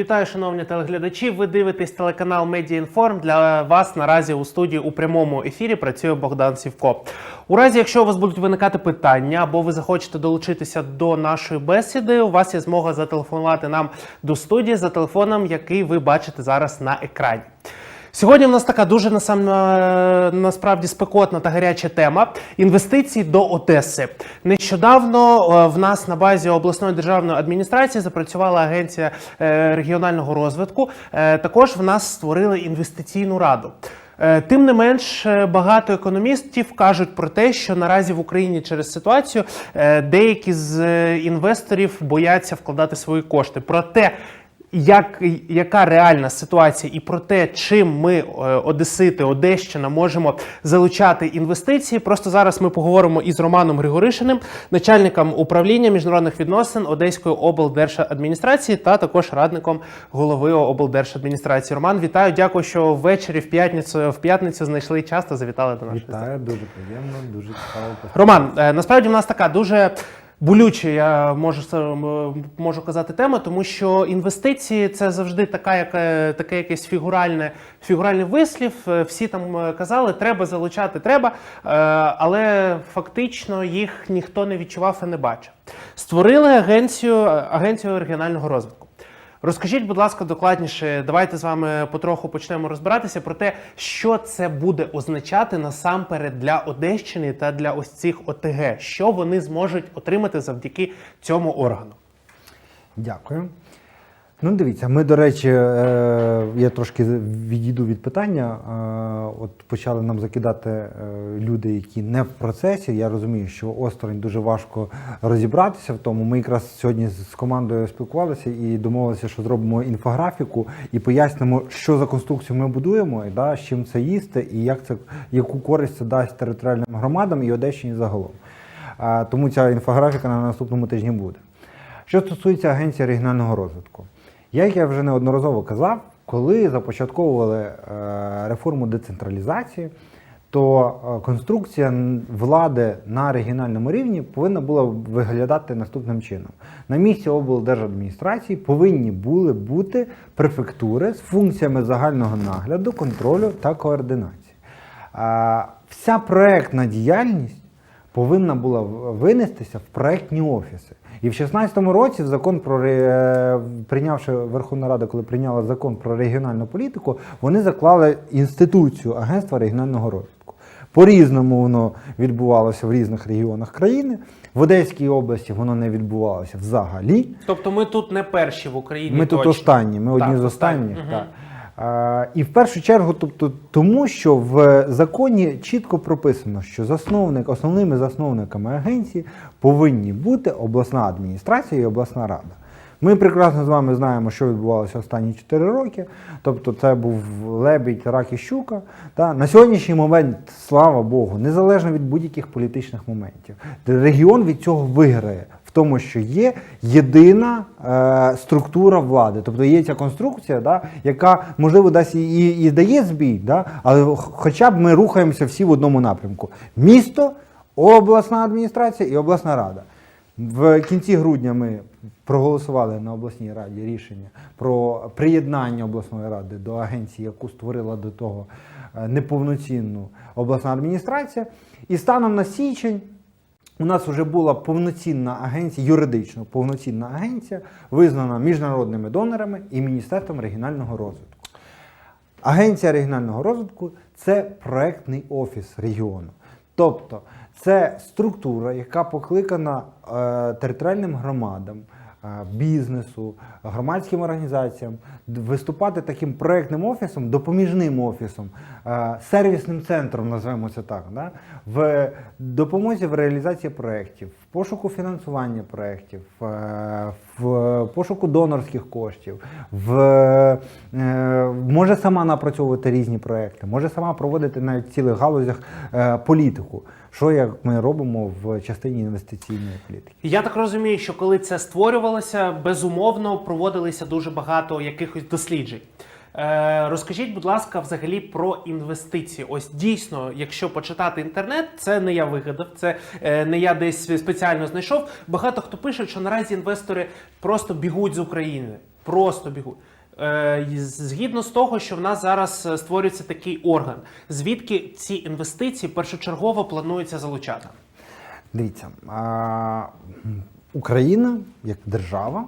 Вітаю, шановні телеглядачі. Ви дивитесь телеканал Медіаінформ. Для вас наразі у студії у прямому ефірі працює Богдан Сівко. У разі, якщо у вас будуть виникати питання або ви захочете долучитися до нашої бесіди, у вас є змога зателефонувати нам до студії за телефоном, який ви бачите зараз на екрані. Сьогодні в нас така дуже насам, е, насправді спекотна та гаряча тема інвестиції до Одеси. Нещодавно е, в нас на базі обласної державної адміністрації запрацювала агенція е, регіонального розвитку. Також в нас створили інвестиційну раду. Тим не менш, багато економістів кажуть про те, що наразі в Україні через ситуацію деякі з інвесторів бояться вкладати свої кошти. Проте як, яка реальна ситуація і про те, чим ми, е, Одесити, Одещина, можемо залучати інвестиції. Просто зараз ми поговоримо із Романом Григоришиним, начальником управління міжнародних відносин Одеської облдержадміністрації та також радником голови облдержадміністрації. Роман, вітаю, дякую, що ввечері в п'ятницю в п'ятницю знайшли час та завітали до нашої Вітаю, дуже приємно, дуже цікаво. Роман, е, насправді в нас така дуже болюча, я можу можу казати, тема, тому що інвестиції це завжди така, яка, таке якесь фігуральне, фігуральний вислів. Е, Всі там е, казали, треба залучати, треба, е, але фактично їх ніхто не відчував і не бачив. Створили агенцію, агенцію регіонального розвитку. Розкажіть, будь ласка, докладніше. Давайте з вами потроху почнемо розбиратися про те, що це буде означати насамперед для Одещини та для ось цих ОТГ, що вони зможуть отримати завдяки цьому органу. Дякую. Ну, дивіться, ми, до речі, е, я трошки відійду від питання. Е, От почали нам закидати е, люди, які не в процесі. Я розумію, що осторонь дуже важко розібратися в тому. Ми якраз сьогодні з командою спілкувалися і домовилися, що зробимо інфографіку і пояснимо, що за конструкцію ми будуємо, і да, з чим це їсти, і як це, яку користь це дасть територіальним громадам і Одещині загалом. Тому ця інфографіка на наступному тижні буде. Що стосується Агенції регіонального розвитку, як я вже неодноразово казав, коли започатковували е, реформу децентралізації, то е, конструкція влади на регіональному рівні повинна була виглядати наступним чином. На місці облдержадміністрації повинні були бути префектури з функціями загального нагляду, контролю та координації. Е, Вся проектна діяльність повинна була винестися в проектні офіси. І в 2016 році в закон про ре- прийнявши Верховна Рада, коли прийняла закон про регіональну політику, вони заклали інституцію Агентства регіонального розвитку. По-різному воно відбувалося в різних регіонах країни. В Одеській області воно не відбувалося взагалі. Тобто, ми тут не перші в Україні. Ми тут останні, ми одні з останніх. Мгм. Так. І в першу чергу, тобто, тому що в законі чітко прописано, що засновник, основними засновниками агенції повинні бути обласна адміністрація і обласна рада. Ми прекрасно з вами знаємо, що відбувалося останні 4 роки. Тобто, це був лебідь, рак і щука. Та на сьогоднішній момент, слава Богу, незалежно від будь-яких політичних моментів, регіон від цього виграє в тому, що є єдина е, структура влади, тобто є ця конструкція, да, яка можливо дасть і, і, дає збій, да, але хоча б ми рухаємося всі в одному напрямку: місто, обласна адміністрація і обласна рада. В кінці грудня ми проголосували на обласній раді рішення про приєднання обласної ради до агенції, яку створила до того е, неповноцінну обласна адміністрація. І станом на січень у нас вже була повноцінна агенція, юридично повноцінна агенція, визнана міжнародними донорами і Міністерством регіонального розвитку. Агенція регіонального розвитку це проектний офіс регіону. Тобто це структура, яка покликана е, територіальним громадам, бізнесу, громадським організаціям виступати таким проектним офісом, допоміжним офісом, е, сервісним центром, називаємо це так, да? в допомозі в реалізації проєктів, пошуку фінансування проєктів, е, в пошуку донорських коштів, в, е, може сама напрацьовувати різні проекти, може сама проводити навіть в цілих галузях е, політику, що як ми робимо в частині інвестиційної політики. Я так розумію, що коли це створювалося, безумовно проводилися дуже багато якихось досліджень. Е, розкажіть, будь ласка, взагалі про інвестиції. Ось дійсно, якщо почитати інтернет, це не я вигадав, це е, не я десь спеціально знайшов. Багато хто пише, що наразі інвестори просто бігуть з України. Просто бігуть. Е, Згідно з того, що в нас зараз створюється такий орган, звідки ці інвестиції першочергово планується залучати? Дивіться, Україна як держава,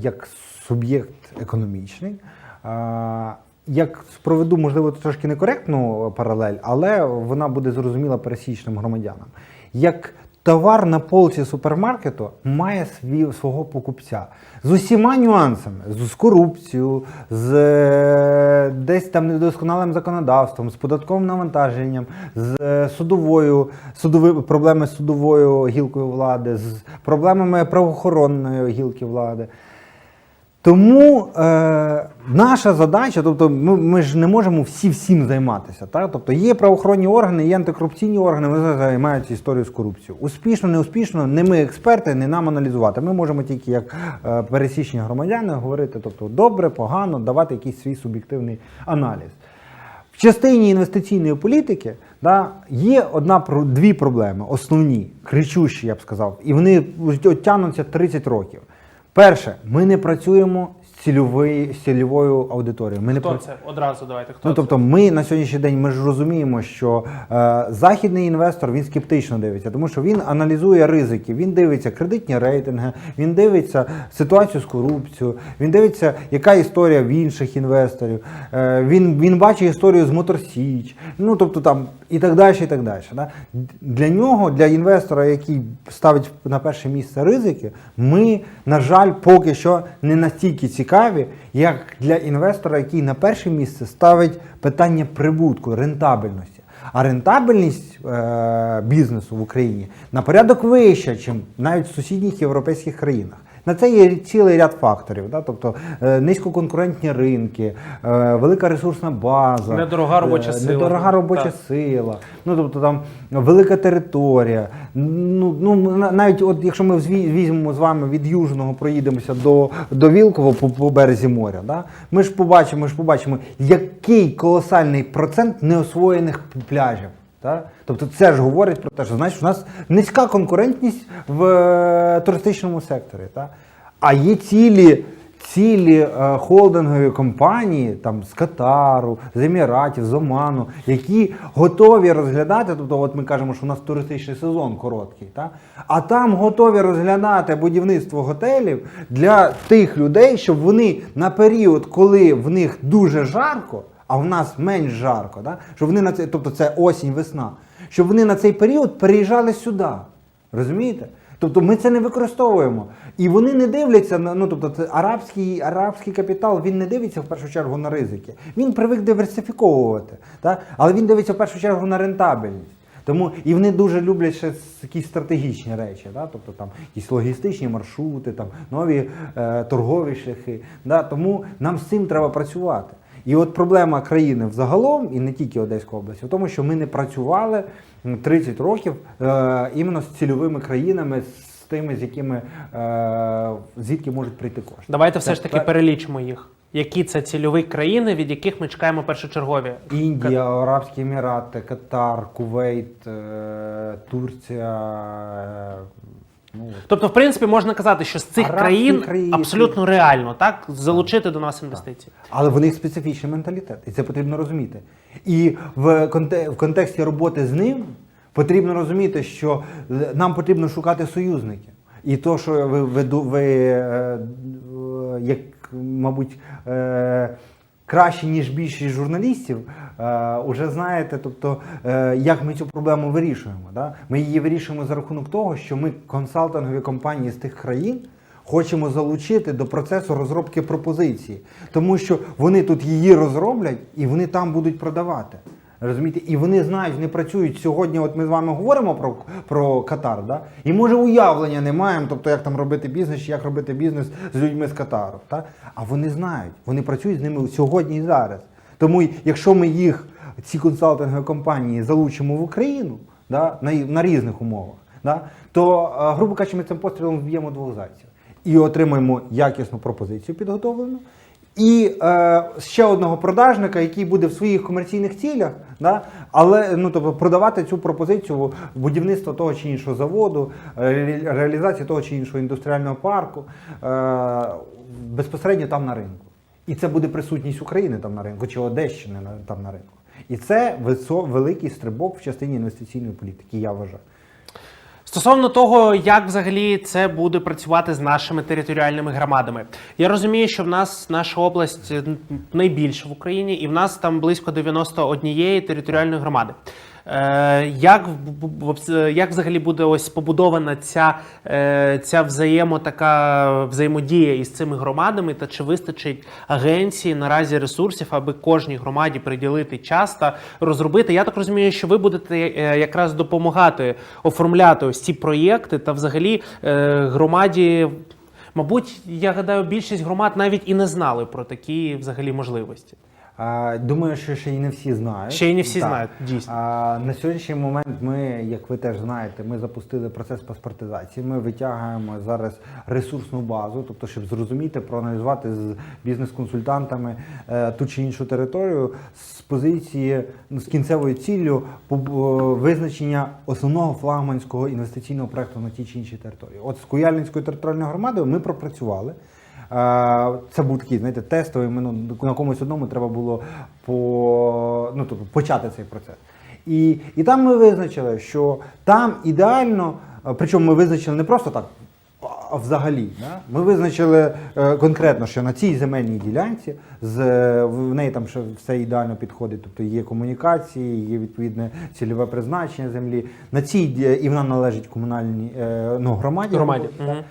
як суб'єкт економічний, як проведу, можливо, трошки некоректну паралель, але вона буде зрозуміла пересічним громадянам. Як товар на полці супермаркету має свій, свого покупця з усіма нюансами, з, корупцією, з е, десь там недосконалим законодавством, з податковим навантаженням, з е, судовою судови, проблеми з судовою гілкою влади, з проблемами правоохоронної гілки влади. Тому е, наша задача, тобто ми, ми ж не можемо всі всім займатися. Так? Тобто є правоохоронні органи, є антикорупційні органи, вони займаються історією з корупцією. Успішно, неуспішно, не ми експерти, не нам аналізувати. Ми можемо тільки як е, пересічні громадяни говорити, тобто добре, погано, давати якийсь свій суб'єктивний аналіз. В частині інвестиційної політики да, є одна дві проблеми, основні, кричущі, я б сказав, і вони тягнуться 30 років. Перше, ми не працюємо з цільової, з цільовою аудиторією. Ми не Хто пра- це? Одразу давайте. Хто Ну, це? тобто, ми на сьогоднішній день ми ж розуміємо, що е, західний інвестор він скептично дивиться, тому що він аналізує ризики, він дивиться кредитні рейтинги, він дивиться ситуацію з корупцією, він дивиться, яка історія в інших інвесторів. Е, він, він бачить історію з Моторсіч, ну тобто там і так далі, і так далі. Да? Для нього, для інвестора, який ставить на перше місце ризики, ми, на жаль, поки що не настільки цікаві, як для інвестора, який на перше місце ставить питання прибутку, рентабельності. А рентабельність е, бізнесу в Україні на порядок вища, ніж навіть в сусідніх європейських країнах. На це є цілий ряд факторів, да? тобто е, низькоконкурентні ринки, е, велика ресурсна база, Недорога робоча е, сила. недорога робоча Так. сила, ну тобто там велика територія. Ну, ну навіть от якщо ми візьмемо з вами від Южного, проїдемося до, до Вілково по, по березі моря, да? ми ж побачимо, ми ж побачимо, який колосальний процент неосвоєних пляжів. Та? Тобто це ж говорить про те, що значить, у нас низька конкурентність в е, туристичному секторі. Та? А є цілі, цілі е, холдингові компанії там, з Катару, з Еміратів, з Оману, які готові розглядати, тобто от ми кажемо, що у нас туристичний сезон короткий, та? а там готові розглядати будівництво готелів для тих людей, щоб вони на період, коли в них дуже жарко, а в нас менш жарко, да? щоб вони на це, тобто це осінь, весна, щоб вони на цей період переїжджали сюди. Розумієте? Тобто ми це не використовуємо. І вони не дивляться на ну, тобто, це арабський, арабський капітал, він не дивиться в першу чергу на ризики. Він привик диверсифіковувати, так? але він дивиться в першу чергу на рентабельність. Тому і вони дуже люблять ще якісь стратегічні речі, да? тобто там якісь логістичні маршрути, там нові е, торгові шляхи. Да? Тому нам з цим треба працювати. І от проблема країни взагалом, і не тільки Одеської області, в тому, що ми не працювали м, 30 років е, іменно з цільовими країнами, з тими, з якими е, звідки можуть прийти кошти. Давайте все Це ж таки пер- перелічимо їх. Які це цільові країни, від яких ми чекаємо першочергові? Індія, Арабські Емірати, Катар, Кувейт, е, Турція. е, Ну, от. Тобто, в принципі, можна казати, що з цих Арабські країн країни. абсолютно реально так залучити до нас інвестиції. Але в них специфічний менталітет, і це потрібно розуміти. І в, конте- в контексті роботи з ним потрібно розуміти, що е, нам потрібно шукати союзників. І то, що ви, ви, ви е, е, як, мабуть, краще, ніж більшість журналістів, е, уже знаєте, тобто, е, як ми цю проблему вирішуємо. Да? Ми її вирішуємо за рахунок того, що ми консалтингові компанії з тих країн хочемо залучити до процесу розробки пропозиції, тому що вони тут її розроблять і вони там будуть продавати. Розумієте? І вони знають, вони працюють сьогодні. От ми з вами говоримо про, про Катар, да? і може уявлення не маємо, тобто як там робити бізнес, чи як робити бізнес з людьми з Катару. Да? А вони знають, вони працюють з ними сьогодні і зараз. Тому якщо ми їх, ці консалтингові компанії, залучимо в Україну да? на, на різних умовах, да? то, е, грубо кажучи, ми цим пострілом вб'ємо двох зайців і отримаємо якісну пропозицію підготовлену. І е, ще одного продажника, який буде в своїх комерційних цілях, да, але ну, тобто, продавати цю пропозицію будівництва того чи іншого заводу, ре- реалізації того чи іншого індустріального парку, е, безпосередньо там на ринку. І це буде присутність України там на ринку, чи Одещини там на ринку. І це великий стрибок в частині інвестиційної політики, я вважаю. Стосовно того, як взагалі це буде працювати з нашими територіальними громадами, я розумію, що в нас наша область найбільша в Україні, і в нас там близько 91 територіальної громади. Е, як, в- як взагалі буде ось побудована ця, е, ця взаємо така взаємодія із цими громадами, та чи вистачить агенції наразі ресурсів, аби кожній громаді приділити час та розробити? Я так розумію, що ви будете е, якраз допомагати оформляти ось ці проєкти та взагалі е, громаді. Мабуть, я гадаю, більшість громад навіть і не знали про такі взагалі можливості. А, Думаю, що ще й не всі знають. Ще й не всі Так. знають, дійсно. А, на сьогоднішній момент ми, як ви теж знаєте, ми запустили процес паспортизації. Ми витягуємо зараз ресурсну базу, тобто, щоб зрозуміти, проаналізувати з бізнес-консультантами е, ту чи іншу територію з позиції ну, з кінцевою ціллю поб- е, визначення основного флагманського інвестиційного проекту на тій чи іншій території. От з Куяльницькою територіальною громадою ми пропрацювали. Е, Це був такий, знаєте, тестовий. ми, ну, на комусь одному треба було по, ну, тобто, почати цей процес. І, і там ми визначили, що там ідеально, е, причому ми визначили не просто так, а взагалі. Да? Ми визначили е, конкретно, що на цій земельній ділянці з, е, в неї там ще все ідеально підходить. Тобто є комунікації, є відповідне цільове призначення землі. На цій і вона належить комунальній е, ну, громаді. Громаді. Да? Мгм.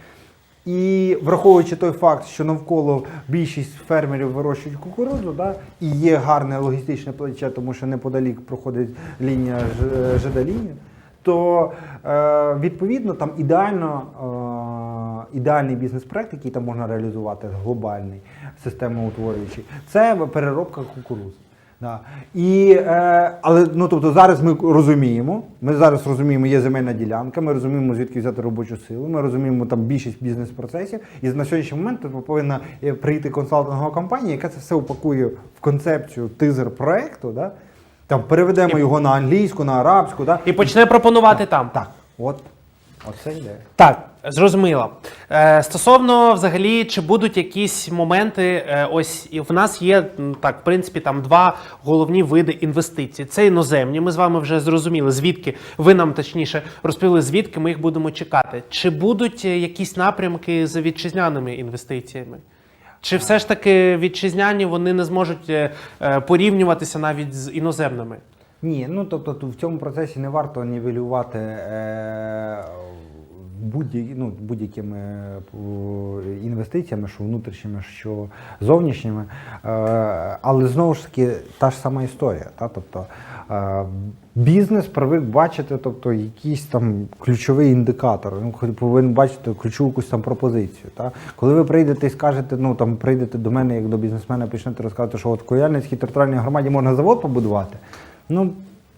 І враховуючи той факт, що навколо більшість фермерів вирощують кукурудзу, да, і є гарне логістичне плече, тому що неподалік проходить лінія Ж- ЖД-лінія, то е, відповідно там ідеально, е, ідеальний бізнес-проект, який там можна реалізувати, глобальний, системоутворюючий, це переробка кукурудзи. Да. І, е, але ну, тобто зараз ми розуміємо, ми зараз розуміємо, є земельна ділянка, ми розуміємо, звідки взяти робочу силу, ми розуміємо там більшість бізнес-процесів. І на сьогоднішній момент тобто, повинна е, прийти консалтингова компанія, яка це все упакує в концепцію тизер проекту. Да? Там переведемо його на англійську, на арабську. Да? І почне пропонувати там. Так, от, оце ідея. Так, зрозуміло. Е, стосовно взагалі, чи будуть якісь моменти, е, ось в нас є так, в принципі, там два головні види інвестицій. Це іноземні. Ми з вами вже зрозуміли, звідки ви нам точніше розповіли, звідки ми їх будемо чекати. Чи будуть е, якісь напрямки з вітчизняними інвестиціями? Чи все ж таки вітчизняні вони не зможуть порівнюватися навіть з іноземними? Ні, ну тобто в цьому процесі не варто нівелювати е, ну, будь-якими е, інвестиціями, що внутрішніми, що зовнішніми. Е, але знову ж таки та ж сама історія. Та? Тобто, е, бізнес привик бачити тобто, якийсь там ключовий індикатор. Він повинен бачити ключову якусь там пропозицію. Та? Коли ви прийдете і скажете, ну там прийдете до мене як до бізнесмена, почнете розказувати, що от в Кояльницькій територіальній громаді можна завод побудувати. Ну,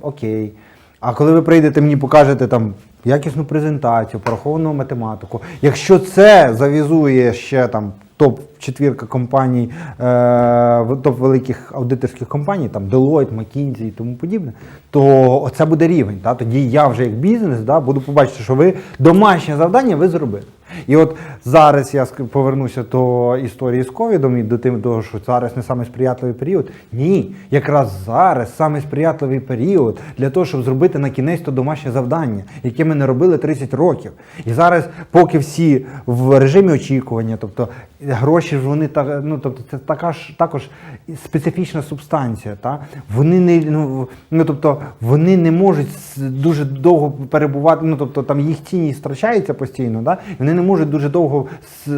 окей. А коли ви прийдете, мені покажете там якісну презентацію, пораховану математику. Якщо це завізує ще там топ четвірка компаній, е, топ великих аудиторських компаній, там Deloitte, McKinsey і тому подібне, то це буде рівень. Та? Тоді я вже як бізнес да, буду побачити, що ви домашнє завдання ви зробили. І от зараз я повернуся до історії з ковідом і до тим, того, що зараз не самий сприятливий період. Ні, якраз зараз самий сприятливий період для того, щоб зробити на кінець то домашнє завдання, яке ми не робили 30 років. І зараз, поки всі в режимі очікування, тобто гроші ж вони так, ну тобто це така ж також специфічна субстанція. Та? Вони не ну, ну тобто вони не можуть дуже довго перебувати, ну тобто там їх цінність втрачається постійно, да? вони не можуть дуже довго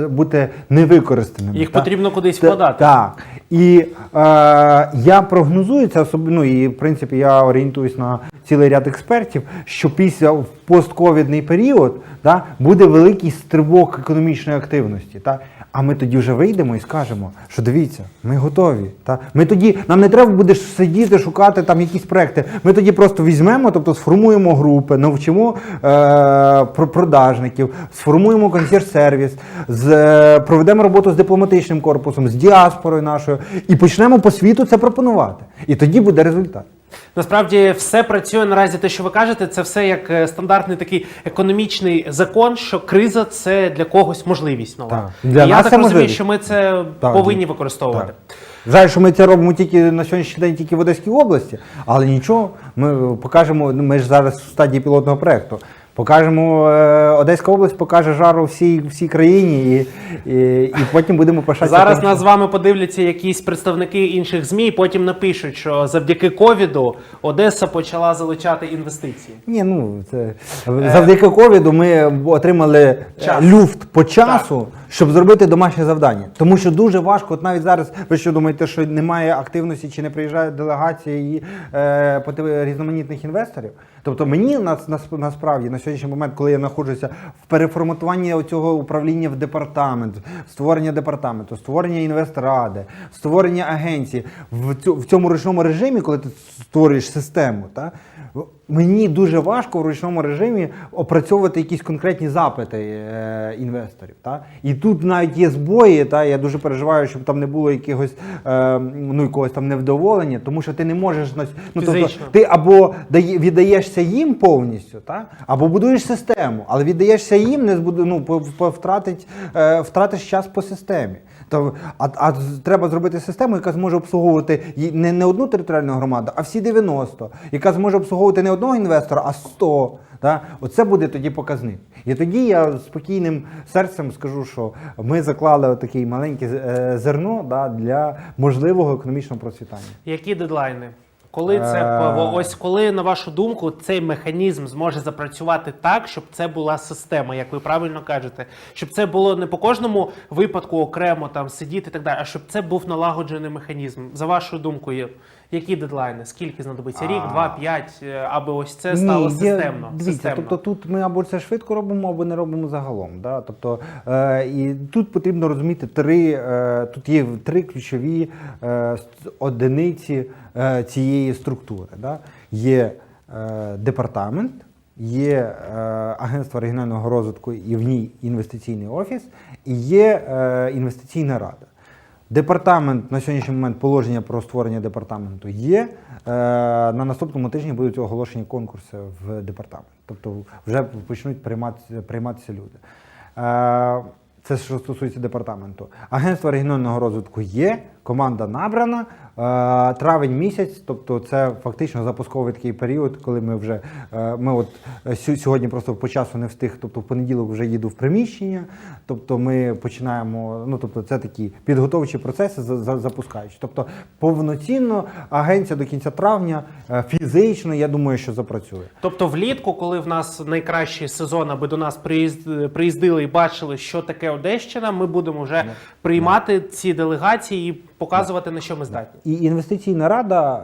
бути невикористаними. Їх та? потрібно кудись Та- вкладати. Так. І е, я прогнозую це ну і в принципі я орієнтуюсь на цілий ряд експертів, що після в постковідний період да, буде великий стрибок економічної активності. Та? А ми тоді вже вийдемо і скажемо, що дивіться, ми готові. Та? Ми тоді, нам не треба буде сидіти, шукати там якісь проекти. Ми тоді просто візьмемо, тобто сформуємо групи, навчимо е, про продажників, сформуємо консьєрж-сервіс, е, проведемо роботу з дипломатичним корпусом, з діаспорою нашою і почнемо по світу це пропонувати. І тоді буде результат. Насправді все працює наразі. Те, що ви кажете, це все як е, стандартний такий економічний закон, що криза це для когось можливість нова. Так. Для І я так це розумію, можливість. що ми це Так. повинні використовувати. Жаль, що ми це робимо тільки на сьогоднішній день тільки в Одеській області, але нічого, ми покажемо, ну, ми ж зараз в стадії пілотного проєкту. Покажемо, е, Одеська область покаже жару всій, всій країні і, і, і потім будемо пишатися. Зараз нас з вами подивляться якісь представники інших ЗМІ, і потім напишуть, що завдяки ковіду Одеса почала залучати інвестиції. Ні, ну це завдяки ковіду ми отримали е, Час. люфт по часу, щоб зробити домашнє завдання. Тому що дуже важко, от навіть зараз, ви що думаєте, що немає активності чи не приїжджають делегації і е, різноманітних інвесторів? Тобто мені нас, нас, насправді на сьогоднішній момент, коли я знаходжуся в переформатуванні цього управління в департамент, створення департаменту, створення інвестради, створення агенції в, цьому ручному режимі, коли ти створюєш систему, та, мені дуже важко в ручному режимі опрацьовувати якісь конкретні запити е, інвесторів. Та? І тут навіть є збої, та? я дуже переживаю, щоб там не було якихось е, ну, якогось там невдоволення, тому що ти не можеш ну, тобто, ти або дає, віддаєшся їм повністю, та? або будуєш систему, але віддаєшся їм, не збуду, ну, втратить, е, втратиш час по системі. То, а, а треба зробити систему, яка зможе обслуговувати не, не одну територіальну громаду, а всі 90, яка зможе обслуговувати не одного інвестора, а 100. Да? Оце буде тоді показник. І тоді я спокійним серцем скажу, що ми заклали таке маленьке е, зерно да, для можливого економічного процвітання. Які дедлайни? Коли це Е. ось коли, на вашу думку, цей механізм зможе запрацювати так, щоб це була система, як ви правильно кажете, щоб це було не по кожному випадку окремо там сидіти і так далі, а щоб це був налагоджений механізм. За вашою думкою, які дедлайни? Скільки знадобиться? Рік, два, п'ять, е, аби ось це стало системно. Дивіться, тобто тут ми або це швидко робимо, або не робимо загалом. Да? Тобто, е, і тут потрібно розуміти три, е, тут є три ключові е, одиниці е, цієї структури. Да? Є е, департамент, є е, агентство регіонального розвитку і в ній інвестиційний офіс, і є е, інвестиційна рада. Департамент на сьогоднішній момент положення про створення департаменту є. Е, на наступному тижні будуть оголошені конкурси в департамент. Тобто вже почнуть прийматися, прийматися люди. Е, це що стосується департаменту. Агентство регіонального розвитку є, команда набрана. Е, Травень місяць, тобто це фактично запусковий такий період, коли ми вже е, ми от е, сьогодні просто по часу не встиг, тобто в понеділок вже їду в приміщення. Тобто ми починаємо, ну тобто це такі підготовчі процеси за- за- запускаючи. Тобто повноцінно агенція до кінця травня фізично, я думаю, що запрацює. Тобто влітку, коли в нас найкращий сезон, аби до нас приїзд- приїздили і бачили, що таке Одещина, ми будемо вже приймати ці делегації і показувати, на що ми здатні. І інвестиційна рада,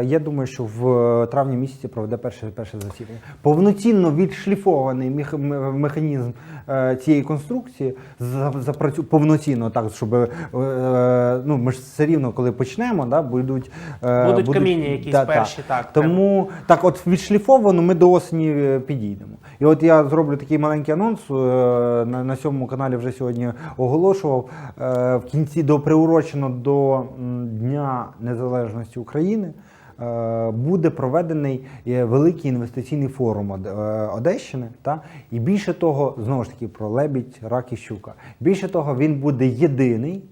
е, я думаю, що в травні місяці проведе перше, перше засідання. Повноцінно відшліфований механізм е, цієї конструкції за- запрацю повноцінно так, щоб е, е, ну ми ж все рівно, коли почнемо, да, будуть, е, Будуть каміння якісь перші, так, Тому так, от відшліфовано ми до осені е, підійдемо. І от я зроблю такий маленький анонс е, на, на сьомому каналі вже сьогодні оголошував. Е, В кінці до приурочено до м, Дня Незалежності України. е, Буде проведений е, великий інвестиційний форум е, Одещини, та і більше того, знову ж таки про лебідь, рак і щука. Більше того, він буде єдиний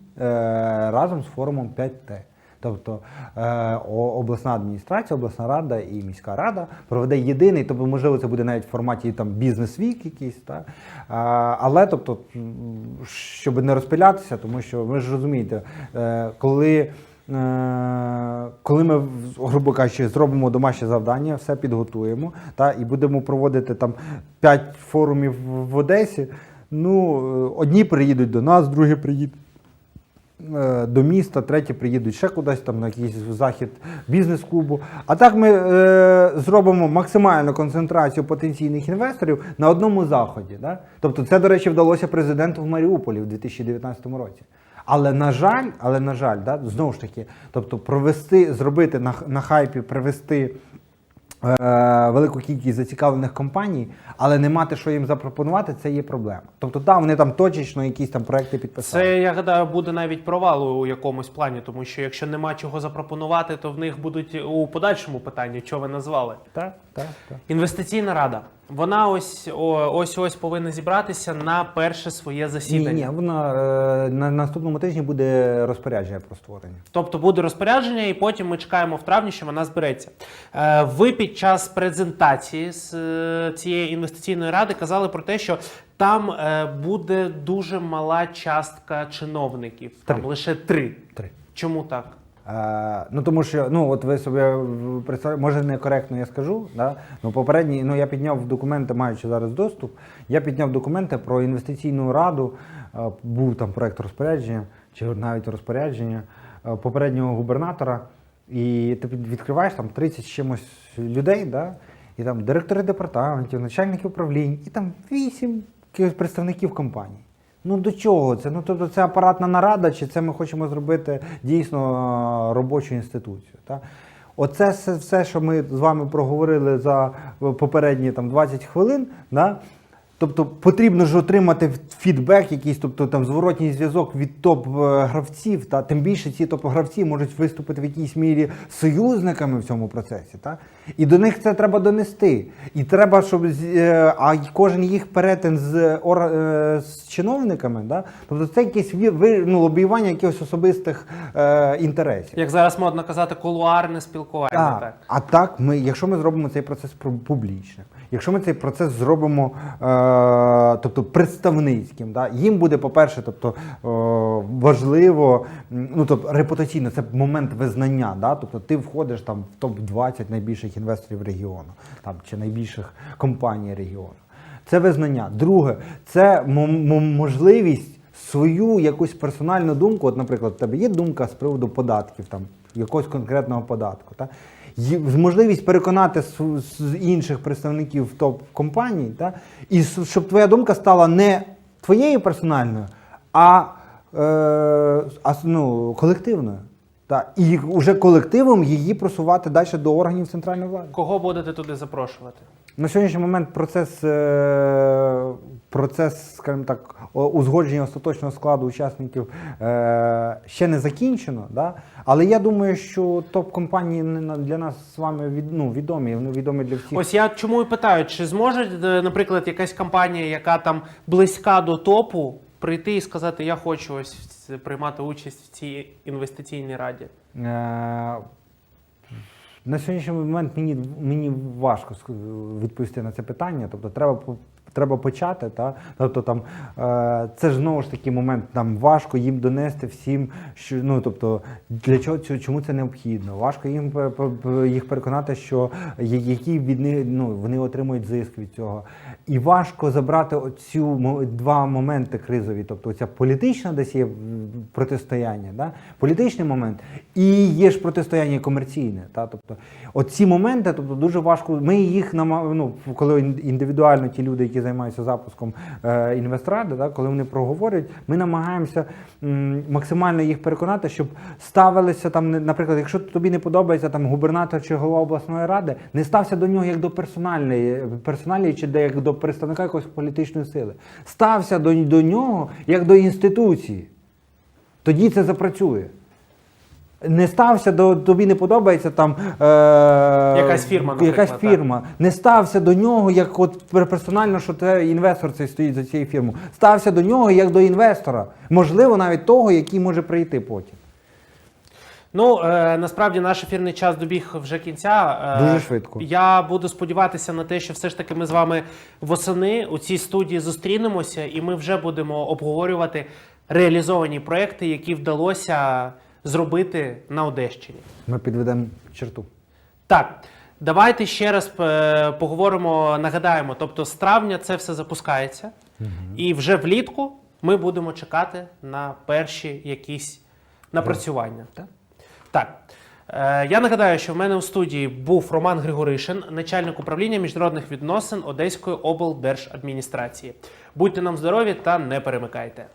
разом з форумом 5Т. Тобто е, обласна адміністрація, обласна рада і міська рада проведе єдиний, тобто, можливо, це буде навіть в форматі там бізнес-вік якийсь, та? А, але тобто, щоб не розпилятися, тому що ви ж розумієте, е, коли. е, Коли ми, грубо кажучи, зробимо домашнє завдання, все підготуємо та, і будемо проводити там 5 форумів в- Одесі, ну, одні приїдуть до нас, другі приїдуть до міста, треті приїдуть ще кудись там на якийсь захід бізнес-клубу. А так ми е, зробимо максимальну концентрацію потенційних інвесторів на одному заході. Да? Тобто, це, до речі, вдалося президенту в Маріуполі в 2019 році. Але на жаль, але на жаль, да, знову ж таки, тобто провести, зробити на, на хайпі, привести е, велику кількість зацікавлених компаній, але не мати, що їм запропонувати, це є проблема. Тобто, там вони там точечно якісь там проекти підписали. Це я гадаю буде навіть провал у якомусь плані, тому що якщо нема чого запропонувати, то в них будуть у подальшому питанні, що ви назвали. Так, так, так. Інвестиційна рада. Вона ось ось ось повинна зібратися на перше своє засідання. ні, вона е, на наступному тижні буде розпорядження про створення. Тобто буде розпорядження, і потім ми чекаємо в травні, що вона збереться. Е, Ви під час презентації з е, цієї інвестиційної ради казали про те, що там е, буде дуже мала частка чиновників. Там лише три. Три. Чому так? Е, ну тому що ну от ви собі представляєте, може некоректно я скажу. Да? Ну попередній, ну я підняв документи, маючи зараз доступ. Я підняв документи про інвестиційну раду. Е, був там проект розпорядження, чи навіть розпорядження е, попереднього губернатора. І ти відкриваєш там 30 з чимось людей, да? і там директори департаментів, начальники управлінь, і там 8 представників компаній. Ну до чого це? Ну тобто це апаратна нарада, чи це ми хочемо зробити дійсно е, робочу інституцію? Та? Оце все, що ми з вами проговорили за попередні там 20 хвилин. Да? Тобто потрібно ж отримати фідбек, якийсь, тобто там зворотній зв'язок від топ-гравців, та тим більше ці топ-гравці можуть виступити в якійсь мірі союзниками в цьому процесі. Та? І до них це треба донести. І треба, щоб е, а кожен їх перетин з, ор- е, з чиновниками, да? тобто це якесь ну, лобіювання якихось особистих е, інтересів. Як зараз модно казати, кулуарне спілкування. Так. Так. А так, ми, якщо ми зробимо цей процес пр- публічним, якщо ми цей процес зробимо е, тобто представницьким, да, їм буде, по-перше, тобто, е, важливо, ну, тобто, репутаційно, це момент визнання. Да, тобто ти входиш там, в топ-20 найбільших інвесторів регіону там, чи найбільших компаній регіону. Це визнання. Друге, це можливість свою якусь персональну думку. От, наприклад, в тебе є думка з приводу податків, там, якогось конкретного податку. Та? Можливість переконати з інших представників топ-компаній, та? і щоб твоя думка стала не твоєю персональною, а, е, ну, колективною. Та? І вже колективом її просувати далі до органів центральної влади. Кого будете туди запрошувати? На сьогоднішній момент процес, е, процес скажімо так, узгодження остаточного складу учасників е, ще не закінчено. Да? Але я думаю, що топ-компанії для нас з вами від, ну, відомі, вони відомі для всіх. Ось я чому і питаю, чи зможе, е, наприклад, якась компанія, яка там близька до топу, прийти і сказати, я хочу ось приймати участь в цій інвестиційній раді. Е, На сьогоднішній момент мені, мені важко відповісти на це питання. Тобто треба треба почати. Та? Тобто там е, це ж знову ж таки момент, нам важко їм донести всім, що ну тобто для чого чому це необхідно. Важко їм їх переконати, що які від них ну, вони отримують зиск від цього. І важко забрати оцю два моменти кризові, тобто ця політична десь є протистояння, да? політичний момент, і є ж протистояння комерційне. Та? Тобто, оці моменти, тобто дуже важко. Ми їх ну, коли індивідуально ті люди, які займаються запуском е, інвестради, да? коли вони проговорюють, ми намагаємося максимально їх переконати, щоб ставилися там, наприклад, якщо тобі не подобається там губернатор чи голова обласної ради, не стався до нього як до персональної, персональної чи як до представника якоїсь політичної сили. Стався до, до нього як до інституції. Тоді це запрацює. Не стався до тобі не подобається там е, Якась фірма, якась так. Не стався до нього як от персонально, що це інвестор цей стоїть за цією фірмою. Стався до нього як до інвестора. Можливо, навіть того, який може прийти потім. Ну е, насправді наш ефірний час добіг вже кінця. Е, Дуже швидко. Я буду сподіватися на те, що все ж таки ми з вами восени у цій студії зустрінемося, і ми вже будемо обговорювати реалізовані проекти, які вдалося зробити на Одещині. Ми підведемо черту. Так, давайте ще раз е, поговоримо, нагадаємо. Тобто, з травня це все запускається, і вже влітку ми будемо чекати на перші якісь напрацювання. Так. Так. Е, Я нагадаю, що в мене у студії був Роман Григоришин, начальник управління міжнародних відносин Одеської облдержадміністрації. Будьте нам здорові та не перемикайте.